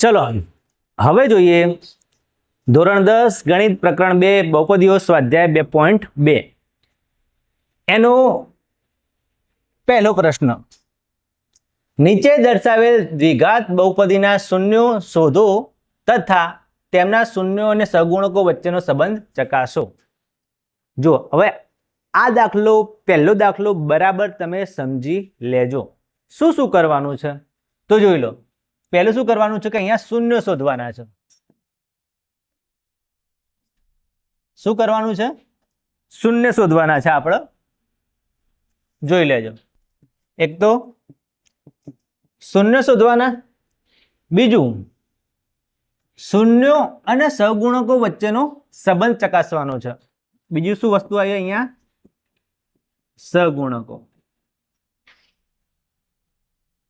ચલો, હવે જોઈએ ધોરણ દસ ગણિત પ્રકરણ બે, બહુપદીઓ સ્વાધ્યાય બે પોઈન્ટ બે. એનો પહેલો પ્રશ્ન, નીચે દર્શાવેલ દ્વિઘાત બહુપદીના શૂન્યો શોધો તથા તેમના શૂન્યો અને સગુણકો વચ્ચેનો સંબંધ ચકાસો. જો હવે આ દાખલો, પહેલો દાખલો બરાબર તમે સમજી લેજો. શું શું કરવાનું છે? તો જોઈ લો. પહેલું શું કરવાનું છે કે અહીંયા શૂન્ય શોધવાના છે. શું કરવાનું છે? શૂન્ય શોધવાના છે આપણે. જોઈ લેજો. એક તો શૂન્ય શોધવાના. બીજું શૂન્યો અને સહગુણકો વચ્ચેનો સંબંધ ચકાસવાનો છે. બીજું શું વસ્તુ આવી અહીંયા? સહગુણકો.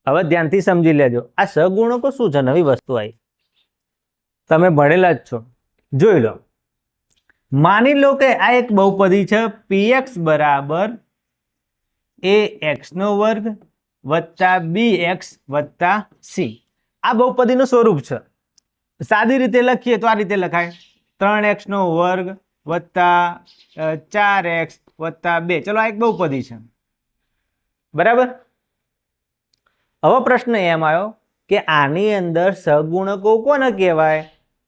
હવે ધ્યાનથી સમજી લેજો. આ સગુણકો શું છે? નવી વસ્તુ આવી. તમે ભણેલા જ છો. જોઈ લો. માની લો કે આ એક બહુપદી છે. પીએક્સ બરાબર એ એક્સનો વર્ગ વત્તા બી એક્સ વત્તા સી આ બહુપદીનું સ્વરૂપ છે. સાદી રીતે લખીએ તો આ રીતે લખાય. ત્રણ એક્સનો વર્ગ વત્તા ચાર એક્સ વત્તા બે. ચલો આ એક બહુપદી છે. બરાબર? હવે પ્રશ્ન એમ આવ્યો કે આની અંદર સગુણકો કોને કહેવાય?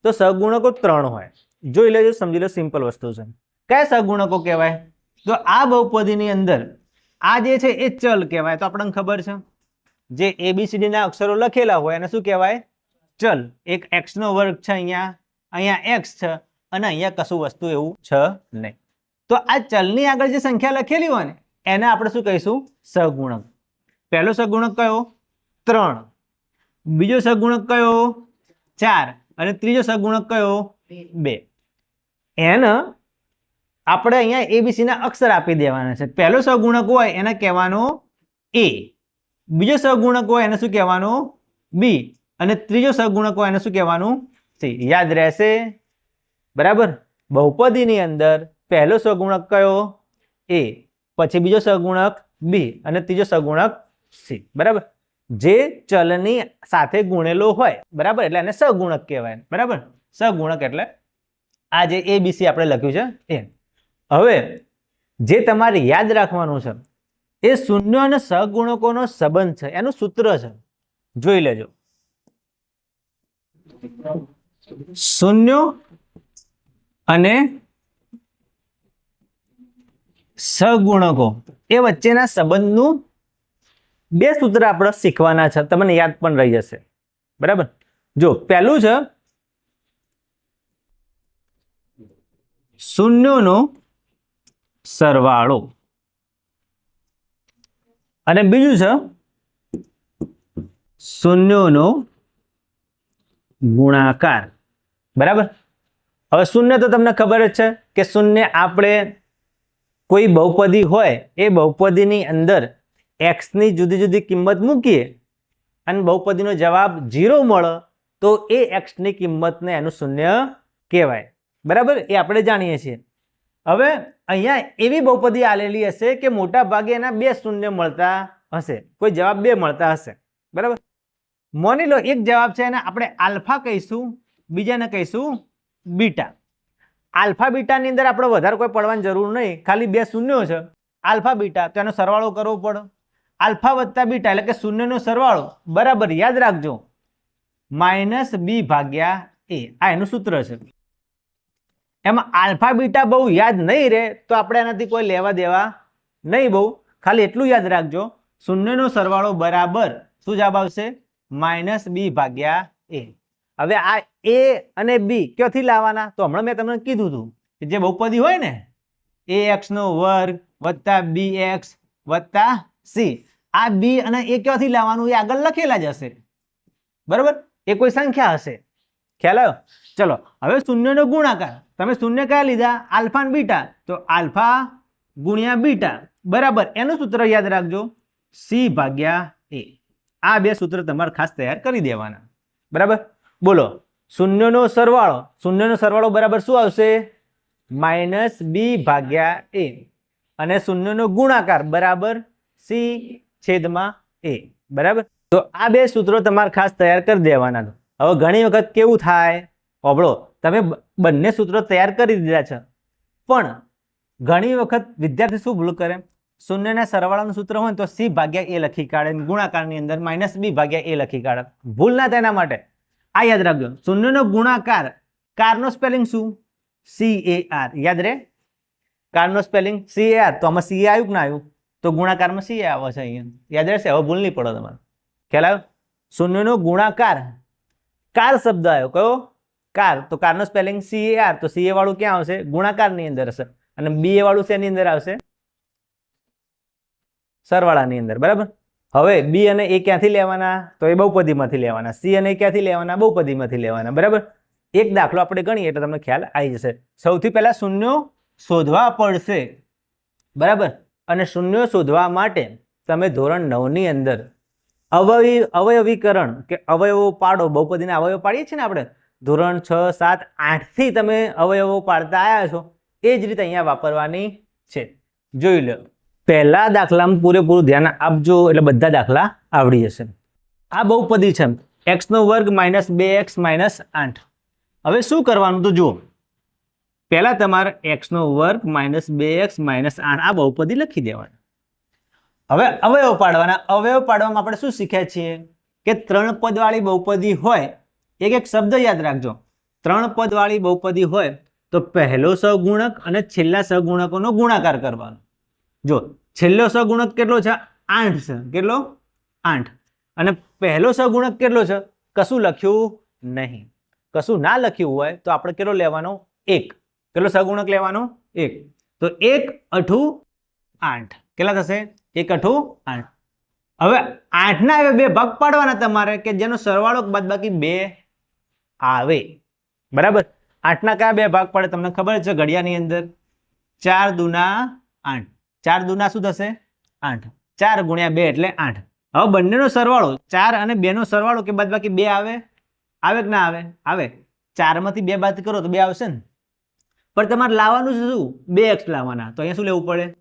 તો સગુણકો ત્રણ હોય. જોઈ લેજો, સમજી લો સિમ્પલ વસ્તુ છે. કયા સગુણકો કહેવાય? તો આ બહુપદીની અંદર આ જે છે એ ચલ કહેવાય. તો આપણને ખબર છે? જે એબીસીડીના અક્ષરો લખેલા હોય એને શું કહેવાય? ચલ. એક એક્સનો વર્ગ છે અહીંયા અહીંયા એક્સ છે અને અહીંયા કશું વસ્તુ એવું છે નહીં. તો આ ચલની આગળ જે સંખ્યા લખેલી હોય ને, એને આપણે શું કહીશું? સગુણક. પહેલો સગુણક કયો? ત્રણ. બીજો સગુણક કયો? ચાર. અને ત્રીજો સગુણક કયો? બે. એને આપણે અહીંયા એબીસી ના અક્ષર આપી દેવાના છે. પહેલો સગુણક હોય એને કહેવાનો એ બીજો સગુણક હોય એને શું કહેવાનું બી અને ત્રીજો સગુણક હોય એને શું કહેવાનું સી યાદ રહેશે? બરાબર? બહુપદીની અંદર પહેલો સગુણક કયો? એ પછી બીજો સગુણક બી અને ત્રીજો સગુણક સી બરાબર? જે ચલની સાથે ગુણેલો હોય, બરાબર? એટલે એને સગુણક કહેવાય. બરાબર? સગુણક એટલે આ જે બીસી આપણે લખ્યું છે એ હવે, જે તમારે યાદ રાખવાનું છે, એ શૂન્ય અને સગુણકોનો સંબંધ છે. એનું સૂત્ર છે. જોઈ લેજો. શૂન્ય અને સગુણકો. એ વચ્ચેના સંબંધનું બે સૂત્ર આપણે શીખવાના છે. તમને યાદ પણ રહી જશે. બરાબર? જો, પહેલું છે શૂન્યોનો સરવાળો. અને બીજું છે શૂન્યોનો ગુણાકાર. બરાબર? હવે શૂન્ય તો તમને ખબર જ છે કે શૂન્ય આપણે કોઈ બહુપદી હોય એ બહુપદીની અંદર એક્સની જુદી જુદી કિંમત મૂકીએ અને બહુપદીનો જવાબ ઝીરો મળે, તો એ એક્સની કિંમતને એનું શૂન્ય કહેવાય. બરાબર? એ આપણે જાણીએ છીએ. હવે અહીંયા એવી બહુપદી આલેલી હશે કે મોટા ભાગે એના બે શૂન્ય મળતા હશે. કોઈ જવાબ બે મળતા હશે. બરાબર? માની લો એક જવાબ છે એને આપણે આલ્ફા કહીશું, બીજાને કહીશું બીટા. આલ્ફા બીટાની અંદર આપણે વધારે કોઈ પડવાની જરૂર નહીં, ખાલી બે શૂન્યો છે. આલ્ફા બીટા, તો એનો સરવાળો કરવો પડે. આલ્ફા વત્તા બીટા એટલે કે શૂન્યનો સરવાળો. બરાબર, યાદ રાખજો. માઇનસ બી ભાગ્યા એ. આ એનું સૂત્ર છે. એમાં આલ્ફા બીટા બહુ યાદ નહીં રહે તો આપણે એનાથી કોઈ લેવા દેવા નહીં બહુ. ખાલી એટલું યાદ રાખજો. શૂન્યનો સરવાળો બરાબર શું જવાબ આવશે? માઇનસ બી ભાગ્યા એ. હવે આ એ અને બી ક્યાંથી લાવવાના? તો હમણાં મેં તમને કીધું હતું કે જે બહુપદી હોય ને, એ એક્સનો વર્ગ વત્તા બી એક્સ વત્તા સી. આ બી અને એ ક્યાંથી લાવવાનું? એ આગળ લખેલા જ હશે. બરાબર? એ કોઈ સંખ્યા હશે. ખ્યાલ આવ્યો? ચલો, હવે શૂન્યનો ગુણાકાર. તમે શૂન્ય કયા લીધા? Alpha beta. તો આલ્ફા ગુણ્યા બીટા. બરાબર. એનું સૂત્ર યાદ રાખજો. સી ભાગ્યા એ. આ બે સૂત્ર તમારે ખાસ તૈયાર કરી દેવાના. બરાબર? બોલો. શૂન્યનો સરવાળો. શૂન્યનો સરવાળો બરાબર શું આવશે? માઇનસ બી ભાગ્યા એ. અને શૂન્યનો ગુણાકાર. બરાબર? સી છેદમાં એ. બરાબર? તો આ બે સૂત્રો તમારે ખાસ તૈયાર કરી દેવાના હવે ઘણી વખત કેવું થાય? હોબળો તમે બંને સૂત્રો તૈયાર કરી દીધા છે. પણ ઘણી વખત વિદ્યાર્થી શું ભૂલ કરે? શૂન્યના સરવાળાનું સૂત્ર હોય તો સી ભાગ્યા એ લખી કાઢે ગુણાકારની અંદર માઇનસ બી ભાગ્યા એ લખી કાઢે. ભૂલ ના તેના માટે. આ યાદ રાખજો. શૂન્યનો ગુણાકાર કારનો સ્પેલિંગ શું? C A R. યાદ રહે કારનો સ્પેલિંગ સી એ આર. તો આમાં સી એ આવ્યું કે ના આવ્યું. તો ગુણાકારમાં સી આવે છે અહીંયા? યાદ રહેશે, હવે ભૂલ નહીં પડો તમારે. ખ્યાલ આવ્યો? શૂન્યનો ગુણાકાર. કાર શબ્દ આવ્યો. કયો? કાર. તો કારનો સ્પેલિંગ સી એ આર તો સી એ વાળું ક્યાં આવશે? ગુણાકારની અંદર હશે. અને બી એ વાળું શેની અંદર આવશે? સરવાળાની અંદર. બરાબર? હવે બી અને એ ક્યાંથી લેવાના? તો એ બહુપદીમાંથી લેવાના. સી અને એ ક્યાંથી લેવાના? બહુપદીમાંથી લેવાના. બરાબર? એક દાખલો આપણે ગણીએ એટલે તમને ખ્યાલ આવી જશે. સૌથી પહેલાં શૂન્યો શોધવા પડશે. બરાબર? અને શૂન્યો શોધવા માટે તમે ધોરણ નવની અંદર અવયવી, અવયવીકરણ કે અવયવો પાડો, બહુપદીના અવયવ પાડીએ છીએ ને આપણે, ધોરણ છ, સાત, આઠથી તમે અવયવો પાડતા આવ્યા છો, એ જ રીતે અહીંયા વાપરવાની છે. જોઈ લો, પહેલા દાખલામાં પૂરેપૂરું ધ્યાન આપજો, એટલે બધા દાખલા આવડી જશે. આ બહુપદી છે એક્સનો વર્ગ માઇનસ બે એક્સ માઇનસ આઠ. હવે શું કરવાનું તો જુઓ પહેલા તમારે એક્સનો વર્ગ માઇનસ બે એક્સ માઇનસ આઠ, આ બહુપદી લખી દેવાના. હવે અવયવ પાડવાના. અવયવ પાડવામાં આપણે શું શીખ્યા છીએ? કે ત્રણ પદવાળી બહુપદી હોય, એક એક શબ્દ યાદ રાખજો. ત્રણ પદવાળી બહુપદી હોય, તો પહેલો સગુણક અને છેલ્લા સગુણકોનો ગુણાકાર કરવાનો. જો, છેલ્લો સગુણક કેટલો છે? આઠ છે. કેટલો? આઠ. અને પહેલો સગુણક કેટલો છે? કશું લખ્યું નહીં. કશું ના લખ્યું હોય, તો આપણે કેટલો લેવાનો? એક. કેટલો સગુણક લેવાનો? એક. તો એક અઠું આઠ. કેટલા થશે? એક અઠું આઠ. હવે આઠના હવે બે ભાગ પાડવાના તમારે કે જેનો સરવાળો બાદ બાકી બે આવે. બરાબર? આઠના કયા બે ભાગ પડે તમને ખબર છે ઘડિયાની અંદર? ચાર દુના આઠ. ચાર દુના શું થશે? આઠ. ચાર ગુણ્યા બે એટલે આઠ. હવે બંનેનો સરવાળો, ચાર અને બેનો સરવાળો કે બાદ બાકી બે આવે? આવે કે ના આવે? આવે. ચારમાંથી બે બાદ કરો તો બે આવશે ને? પણ તમારે લાવવાનું છે શું? બે એક્સ લાવવાના. તો અહીંયા શું લેવું પડે?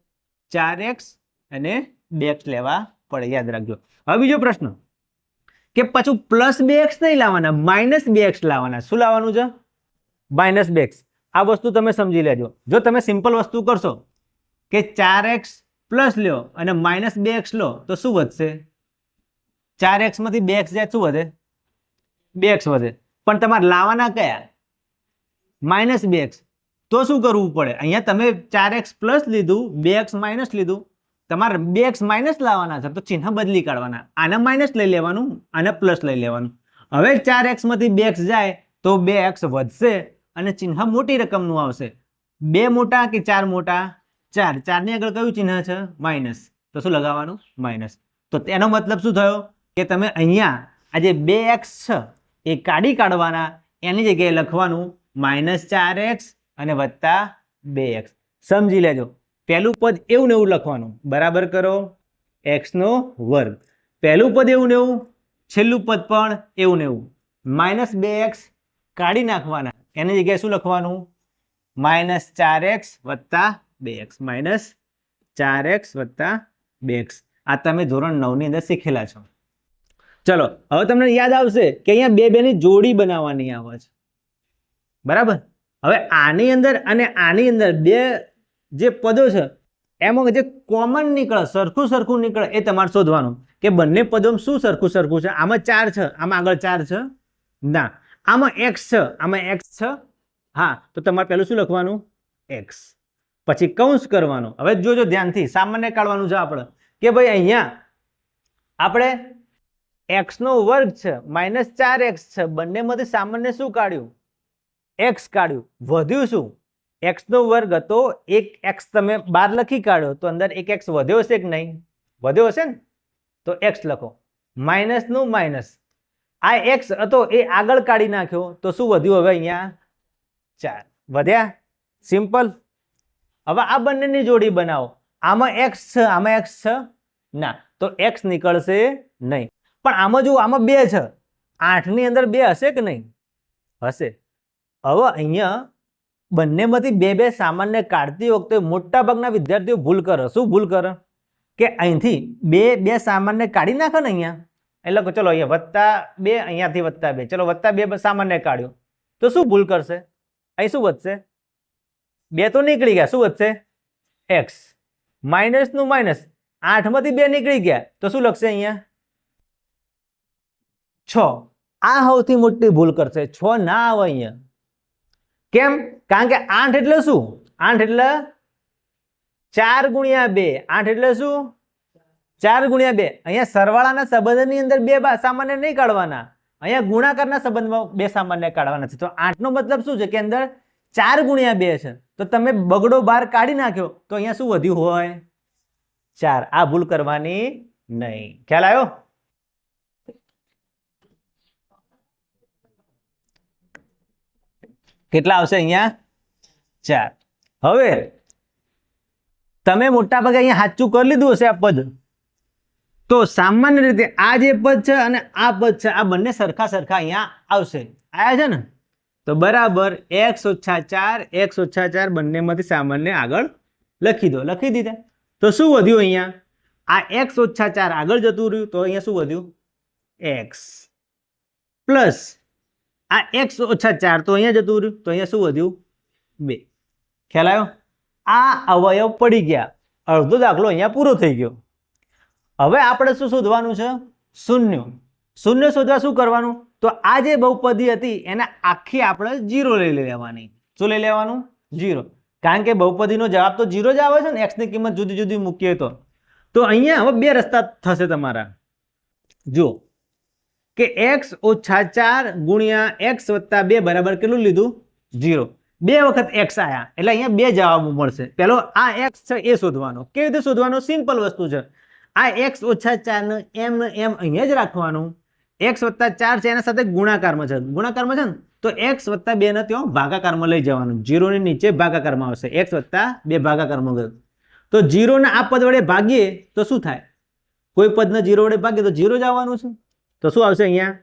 ચાર એક્સ અને બે એક્સ લેવા પડે. યાદ રાખજો. હવે બીજો પ્રશ્ન. કે પાછું પ્લસ બે એક્સ નહીં લાવવાના માઇનસ બે એક્સ લાવવાના. શું લાવવાનું છે? માઇનસ બે એક્સ આ વસ્તુ તમે સમજી લેજો. જો તમે સિમ્પલ વસ્તુ કરશો કે ચાર એક્સ પ્લસ લ્યો અને માઇનસ બે એક્સ લો, તો શું વધશે? ચાર એક્સમાંથી બે એક્સ જાય શું વધે? બે એક્સ વધે. પણ તમારે લાવવાના કયા? માઇનસ બે એક્સ તો શું કરવું પડે? અહીંયા તમે ચાર એક્સ પ્લસ લીધું, બે એક્સ માઇનસ લીધું. તમારે બે એક્સ માઇનસ લાવવાના છે, તો ચિહ્ન બદલી કાઢવાના. આને માઇનસ લઈ લેવાનું, આને પ્લસ લઈ લેવાનું. હવે ચાર એક્સમાંથી બે એક્સ જાય, તો બે એક્સ વધશે અને ચિહ્ન મોટી રકમનું આવશે. બે મોટા કે ચાર મોટા? ચાર. ચારની આગળ કયું ચિહ્ન છે? માઇનસ. તો શું લગાવવાનું? માઇનસ. તો તેનો મતલબ શું થયો? કે તમે અહીંયા આ જે બે એક્સ છે, એ કાઢી કાઢવાના, એની જગ્યાએ લખવાનું માઇનસ ચાર એક્સ અને વત્તા બે એક્સ. સમજી લેજો. પહેલું પદ એવું ને એવું લખવાનું. બરાબર કરો? એક્સનો વર્ગ. પહેલું પદ એવું ને એવું, છેલ્લું પદ પણ એવું ને એવું. માઇનસ બે એક્સ કાઢી નાખવાના. એની જગ્યાએ શું લખવાનું? માઇનસ ચાર એક્સ વત્તા બે એક્સ. માઇનસ ચાર એક્સ વત્તા બે એક્સ. આ તમે ધોરણ નવની અંદર શીખેલા છો. ચલો, હવે તમને યાદ આવશે કે અહીંયા બે બેની જોડી બનાવવાની આવે છે. બરાબર? હવે આની અંદર અને આની અંદર બે જે પદો છે, એમાં જે કોમન નીકળે, સરખું સરખું નીકળે એ તમારે શોધવાનું કે બંને પદોમાં શું સરખું સરખું છે? આમાં ચાર છે, આમાં આગળ ચાર છે? ના. આમાં એક્સ છે, આમાં એક્સ છે? હા, તો તમારે પહેલું શું લખવાનું? એક્સ પછી કૌંસ કરવાનું. હવે જોજો ધ્યાનથી, સામાન્ય કાઢવાનું છે આપણે. કે ભાઈ અહીંયા આપણે એક્સનો વર્ગ છે માઇનસ ચાર એક્સ છે. બંનેમાંથી સામાન્ય શું કાઢ્યું? એક્સ કાઢ્યું. વધ્યું શું? એક્સનો વર્ગ હતો એક એક્સ તમે બાર લખી કાઢ્યો, તો અંદર એક એક્સ વધ્યો હશે કે નહીં? વધ્યો હશે ને? તો એક્સ લખો. માઇનસનું માઇનસ આ એક્સ હતો એ આગળ કાઢી નાખ્યો, તો શું વધ્યું હવે અહીંયા? ચાર. વધ્યા? સિમ્પલ હવે આ બંનેની જોડી બનાવો. આમાં એક્સ છે, આમાં એક્સ છે? ના. તો એક્સ નીકળશે નહીં. પણ આમાં જો આમાં બે છે. આઠની અંદર બે હશે કે નહીં? હશે. હવે અહીંયા બંનેમાંથી બે બે સામાન્ય કાઢતી વખતે મોટા ભાગના વિદ્યાર્થીઓ ભૂલ કરે. શું ભૂલ કરે? કે અહીંથી બે બે સામાન્ય કાઢી નાખે ને અહીંયા? એટલે ચલો અહીંયા વત્તા બે, અહીંયાથી વત્તા બે. ચલો વત્તા બે સામાન્ય કાઢ્યો. તો શું ભૂલ કરશે? અહીં શું વધશે? બે તો નીકળી ગયા. શું વધશે? એક્સ માઇનસનું માઇનસ આઠમાંથી બે નીકળી ગયા. તો શું લખશે અહીંયા? છ. આ સૌથી મોટી ભૂલ કરશે. છ ના આવે અહીંયા. કેમ? કારણ કે આઠ એટલે શું? આઠ એટલે ચાર ગુણ્યા બે. આઠ એટલે શું? ચાર ગુણ્યા બે. અહીંયા સરવાળાના સંબંધની અંદર બે સામાન્ય નહીં કાઢવાના. અહીંયા ગુણાકારના સંબંધમાં બે સામાન્ય કાઢવાના છે. તો આઠનો મતલબ શું છે કે અંદર ચાર ગુણ્યા બે છે. તો તમે બગડો બાર કાઢી નાખ્યો, તો અહીંયા શું વધ્યું હોય? ચાર. આ ભૂલ કરવાની નહીં. ખ્યાલ આવ્યો? કેટલા આવશે અહીંયા? ચાર. હવે, તમે મોટા ભાગે અહીંયા સાચું કરી લીધું હશે આ પદ. તો સામાન્ય રીતે આ જે પદ છે અને આ પદ છે, આ બંને સરખા સરખા અહીંયા આવશે. આયા છે ને? તો બરાબર એક્સ ઓછા ચાર એક્સ ઓછા ચાર બંનેમાંથી સામાન્ય આગળ લખી દો, લખી દીધા. તો શું વધ્યું અહીંયા? આ એક્સ ઓછા ચાર આગળ જતું રહ્યું, તો અહીંયા શું વધ્યું? એક્સ. પ્લસ આ એક્સ ઓછા ચાર તો અહીંયા જતું રહ્યું. તો અહીંયા શું વધ્યું? બે. ખ્યાલ આવ્યો? આ અવયવ પડી ગયા. અડધો દાખલો અહીંયા પૂરો થઈ ગયો. હવે આપણે શું શોધવાનું છે? શૂન્ય. શૂન્ય શોધવા શું કરવાનું? તો આ જે બહુપદી હતી, એને આખી આપણે જીરો લઈ લેવાની. શું લઈ લેવાનું? જીરો કારણ કે બહુપદીનો જવાબ તો જીરો જ આવે છે ને એક્સની કિંમત જુદી જુદી મૂકીએ તો. તો અહીંયા હવે બે રસ્તા થશે તમારા. જુઓ. કે એક્સ ઓછા ચાર ગુણ્યા એક્સ વત્તા બે બરાબર કેટલું લીધું? જીરો બે વખત એક્સ આયા. એટલે અહીંયા બે જવાબો મળશે. પેલો આ એક્સ છે એ શોધવાનો. કેવી રીતે શોધવાનો? સિમ્પલ વસ્તુ છે. આ એક્સ ઓછા ચાર ને એમ ને એમ અહીંયા જ રાખવાનું. એક્સ વત્તા ચાર છે એના સાથે ગુણાકારમાં છે. ગુણાકારમાં છે ને? તો એક્સ વત્તા બે ને ત્યાં ભાગાકારમાં લઈ જવાનું. જીરોની નીચે ભાગાકારમાં આવશે. એક્સ વત્તા બે ભાગાકારમાં ગયું. તો જીરોને આ પદ વડે ભાગીએ તો શું થાય? કોઈ પદને જીરો વડે ભાગીએ તો જીરો જ આવવાનું છે. તો શું આવશે અહીંયા?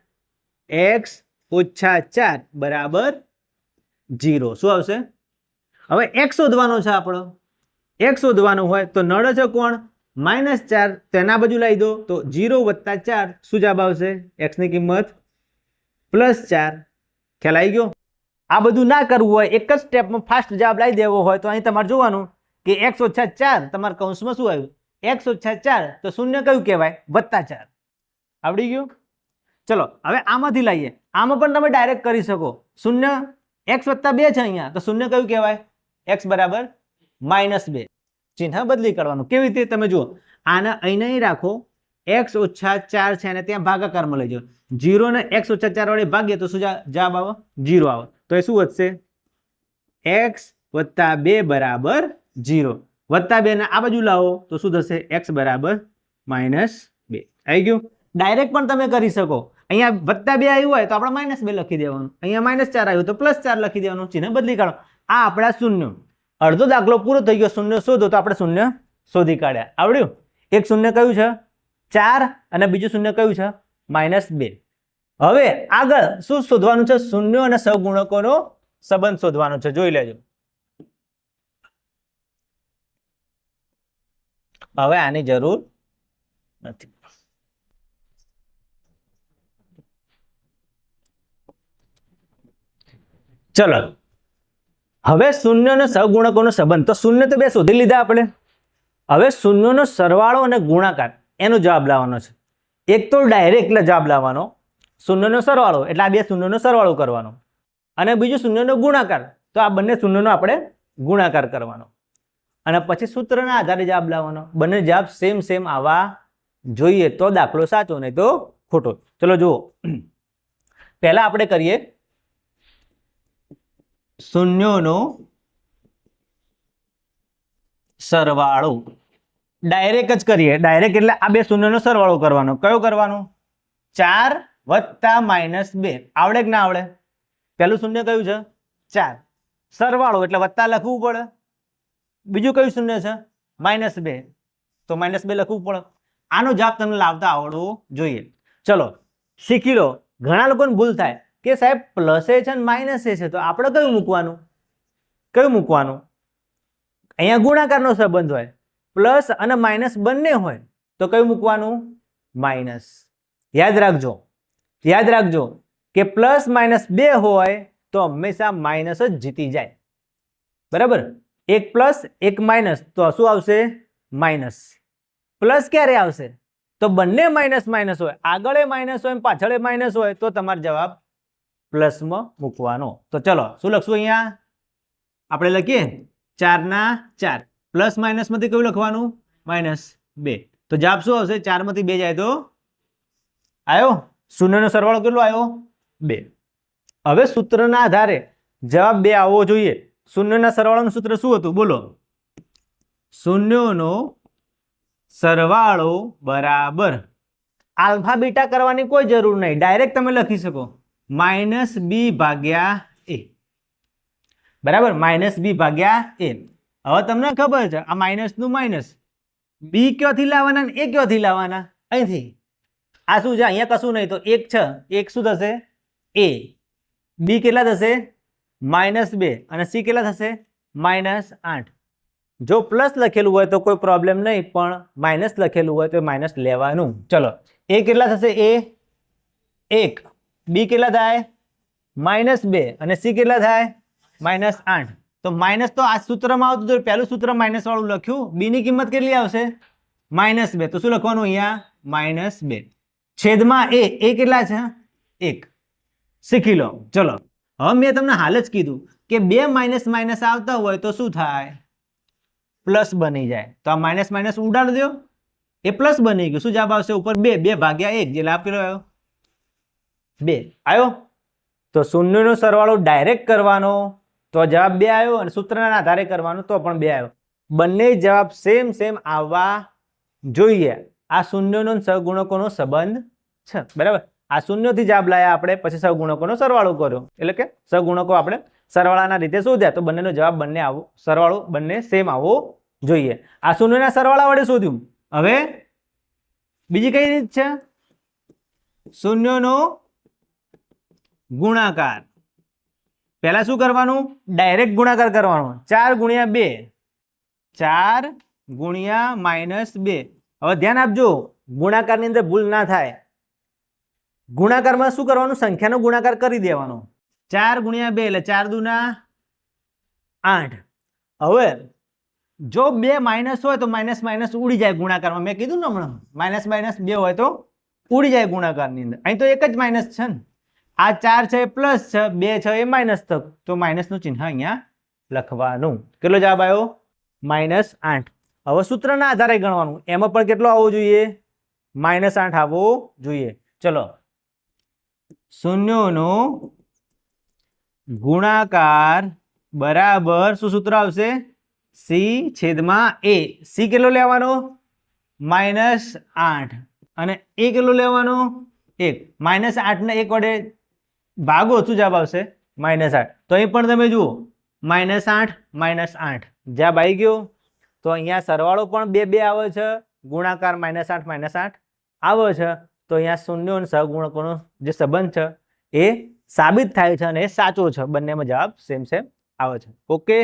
એક્સ ઓછા ચાર બરાબર જીરો શું આવશે? હવે એક્સ શોધવાનો છે આપણો. એક્સ શોધવાનો હોય તો નળ છે કોણ? માઇનસ ચાર. તેના બાજુ લાવી દો. તો જીરો વત્તા ચાર શું જવાબ આવશે? એક્સની કિંમત પ્લસ ચાર. ખ્યાલ ગયો? આ બધું ના કરવું હોય, એક જ સ્ટેપમાં ફાસ્ટ જવાબ લાવી દેવો હોય, તો અહીં તમારે જોવાનું કે એક્સ ઓછા ચાર તમારા કૌંસમાં શું આવ્યું? એક્સ ઓછા ચાર તો શૂન્ય કયું કહેવાય? વત્તા ચાર. આવડી ગયું? ચલો, હવે આમાંથી લઈએ. આમાં પણ તમે ડાયરેક્ટ કરી શકો. શૂન્ય એક્સ વત્તા બે છે અહીંયા. તો શૂન્ય કયું કહેવાય? એક્સ બરાબર માઇનસ બે. ચિહ્ન બદલી કરવાનું. કેવી રીતે? તમે જુઓ. આને અહીં નહીં રાખો. એક્સ ઓછા ચાર છે અને ત્યાં ભાગાકારમાં લઈ જાઓ. જીરો ને એક્સ ઓછા ચાર વડે ભાગીએ તો શું જવાબ આવે? જીરો આવે. તો એ શું વધશે? એક્સ વત્તા બે બરાબર જીરો. વત્તા બે ને આ બાજુ લાવો તો શું થશે? એક્સ બરાબર માઇનસ બે. આવી ગયું? ડાયરેક્ટ પણ તમે કરી શકો. અહીંયા વત્તા બે આવ્યું હોય તો આપણે માઇનસ બે લખી દેવાનું. અહીંયા માઇનસ ચાર આવ્યું તો પ્લસ ચાર લખી દેવાનું. ચિહ્ન બદલી કાઢો. આ આપણા શૂન્ય. અડધો દાખલો પૂરો થઈ ગયો. શૂન્ય શોધો તો આપણે શૂન્ય શોધી કાઢ્યા. આવડ્યું? એક શૂન્ય કયું છે? ચાર અને બીજું શૂન્ય કયું છે? માઇનસ બે. હવે આગળ શું શોધવાનું છે? શૂન્ય અને સગુણકોનો સંબંધ શોધવાનો છે. જોઈ લેજો. હવે આની જરૂર નથી. ચલો. હવે શૂન્યનો સહગુણકોનો સંબંધ. તો શૂન્ય તો બે શોધી લીધા આપણે. હવે શૂન્યનો સરવાળો અને ગુણાકાર. એનો જવાબ લાવવાનો છે. એક તો ડાયરેક્ટ જવાબ લાવવાનો. શૂન્યનો સરવાળો. એટલે આ બે શૂન્યનો સરવાળો કરવાનો. અને બીજું શૂન્યનો ગુણાકાર. તો આ બંને શૂન્યનો આપણે ગુણાકાર કરવાનો. અને પછી સૂત્રના આધારે જવાબ લાવવાનો. બંને જવાબ સેમ સેમ આવા જોઈએ તો દાખલો સાચો, નહીં તો ખોટો. ચલો જુઓ. પહેલાં આપણે કરીએ શૂન્યોનો સરવાળો. ડાયરેક્ટ જ કરીએ. ડાયરેક્ટ એટલે આ બે શૂન્યનો સરવાળો કરવાનો. કયો કરવાનો? ચાર વત્તા માઇનસ બે. આવડે કે ના આવડે? પહેલું શૂન્ય કયું છે? ચાર. સરવાળો એટલે વત્તા લખવું પડે. બીજું કયું શૂન્ય છે? માઇનસ બે. તો માઇનસ બે લખવું પડે. આનો જવાબ તમને લાવતા આવડવો જોઈએ. ચલો, શીખી લો. ઘણા લોકોને ભૂલ થાય. કે સાહેબ પ્લસ એ છે ને માઇનસ એ છે, તો આપણે કયું મૂકવાનું? કયું મૂકવાનું? અહીંયા ગુણાકારનો સંબંધ હોય. પ્લસ અને માઇનસ બંને હોય, તો કયું મૂકવાનું? માઇનસ યાદ રાખજો. યાદ રાખજો કે પ્લસ માઇનસ બે હોય, તો હંમેશા માઇનસ જ જીતી જાય. બરાબર? એક પ્લસ એક માઇનસ તો શું આવશે? માઇનસ પ્લસ ક્યારે આવશે? તો બંને માઇનસ માઇનસ હોય. આગળ એ માઇનસ હોય પાછળ પાછળ માઇનસ હોય, તો તમારો જવાબ પ્લસમાં મૂકવાનો. તો ચલો, શું લખશું અહીંયા? આપણે લખીએ ચારના ચાર. પ્લસ માઇનસમાંથી કયું લખવાનું? માઇનસ બે. તો જવાબ શું આવશે? ચારમાંથી બે જાય તો આવ્યો શૂન્યનો સરવાળો કેટલો આવ્યો બે. હવે સૂત્રના આધારે જવાબ બે આવવો જોઈએ. શૂન્યના સરવાળાનું સૂત્ર શું હતું? બોલો. શૂન્યોનો સરવાળો બરાબર. આલ્ફા બીટા કરવાની કોઈ જરૂર નહીં. ડાયરેક્ટ તમે લખી શકો. માઇનસ બી ભાગ્યા એ. બરાબર? માઇનસ બી ભાગ્યા એ. હવે તમને ખબર છે, આ માઇનસનું માઇનસ. બી ક્યોથી લાવવાના ને એ ક્યોથી લાવવાના? અહીંથી. આ શું છે? અહીંયા કશું નહીં, તો એક છે. એક શું થશે? એ. બી કેટલા થશે? માઇનસ બે. અને સી કેટલા થશે? માઇનસ આઠ. જો પ્લસ લખેલું હોય તો કોઈ પ્રોબ્લેમ નહીં, પણ માઇનસ લખેલું હોય તો માઇનસ લેવાનું. ચલો. એ કેટલા થશે? એ. એક. બી કેટલા થાય? માઇનસ બે. અને સી કેટલા થાય? માઇનસ આઠ. તો માઇનસ તો આ સૂત્રમાં આવતું હતું. પહેલું સૂત્ર માઇનસ વાળું લખ્યું. બી ની કિંમત કેટલી આવશે? માઇનસ બે. તો શું લખવાનું અહીંયા? માઇનસ બે. છેદમાં એ એ કેટલા છે? એક. શીખી લો. ચલો. હવે મેં તમને હાલ જ કીધું કે બે માઇનસ માઇનસ આવતા હોય તો શું થાય? પ્લસ બની જાય. તો આ માઇનસ માઇનસ ઉડાડી દો. એ પ્લસ બની ગયું. શું જવાબ આવશે? ઉપર બે. બે ભાગ્યા એક. જે લાભ આવ્યો? બે. આવ્યો તો શૂન્યનો સરવાળો ડાયરેક્ટ કરવાનો, તો જવાબ બે આવ્યો અને સૂત્રના આધારે કરવાનો, તો પણ બે આવ્યો બંને જવાબ સેમ સેમ આવવા જોઈએ. આ શૂન્યનો સગુણકોનો સંબંધ છે. બરાબર? આ શૂન્યથી જવાબ લાયા આપણે, પછી સગુણકોનો સરવાળો કર્યો. એટલે કે સગુણકો આપણે સરવાળાના રીતે શોધ્યા તો બંનેનો જવાબ બંને આવો, સરવાળો બંને સેમ આવવો જોઈએ. આ શૂન્યના સરવાળા વડે શોધ્યું હવે બીજી કઈ રીત છે? શૂન્યનો ગુણાકાર. પહેલા શું કરવાનું? ડાયરેક્ટ ગુણાકાર કરવાનો. ચાર ગુણ્યા બે. ચાર ગુણ્યા માઇનસ બે. હવે ધ્યાન આપજો, ગુણાકારની અંદર ભૂલ ના થાય. ગુણાકારમાં શું કરવાનું? સંખ્યાનો ગુણાકાર કરી દેવાનો. ચાર ગુણ્યા બે, એટલે ચાર દુના આઠ. હવે, જો બે માઇનસ હોય તો માઇનસ માઇનસ ઉડી જાય ગુણાકારમાં. મેં કીધું ને હમણાં માઇનસ માઇનસ બે હોય તો ઉડી જાય ગુણાકારની અંદર. અહીં તો એક જ માઇનસ છે ને. આ ચાર છે પ્લસ છે, બે છે એ માઇનસ તો તો માઇનસનું ચિહ્ન અહીંયા લખવાનું. કેટલો જવાબ આવ્યો માઇનસ આઠ. હવે સૂત્રના આધારે ગણવાનું. એમાં પણ કેટલો આવવો જોઈએ? માઇનસ આઠ આવવો જોઈએ. ચલો. શૂન્યોનો ગુણાકાર બરાબર શું સૂત્ર આવશે? સી છેદમાં એ સી કેટલો લેવાનો? માઇનસ આઠ. અને એ કેટલો લેવાનો? એક. માઇનસ આઠને એક વડે ભાગો શું જવાબ આવશે? માઇનસ આઠ. તો અહીં પણ તમે જુઓ માઇનસ આઠ માઇનસ આઠ. જવાબ આવી ગયો, તો અહીંયા સરવાળો પણ બે બે આવે છે. ગુણાકાર માઇનસ આઠ માઇનસ આઠ આવે છે. તો અહીંયા શૂન્ય અને સહગુણકોનો જે સંબંધ છે, એ સાબિત થાય છે અને સાચો છે. બંનેમાં જવાબ સેમ સેમ આવે છે. ઓકે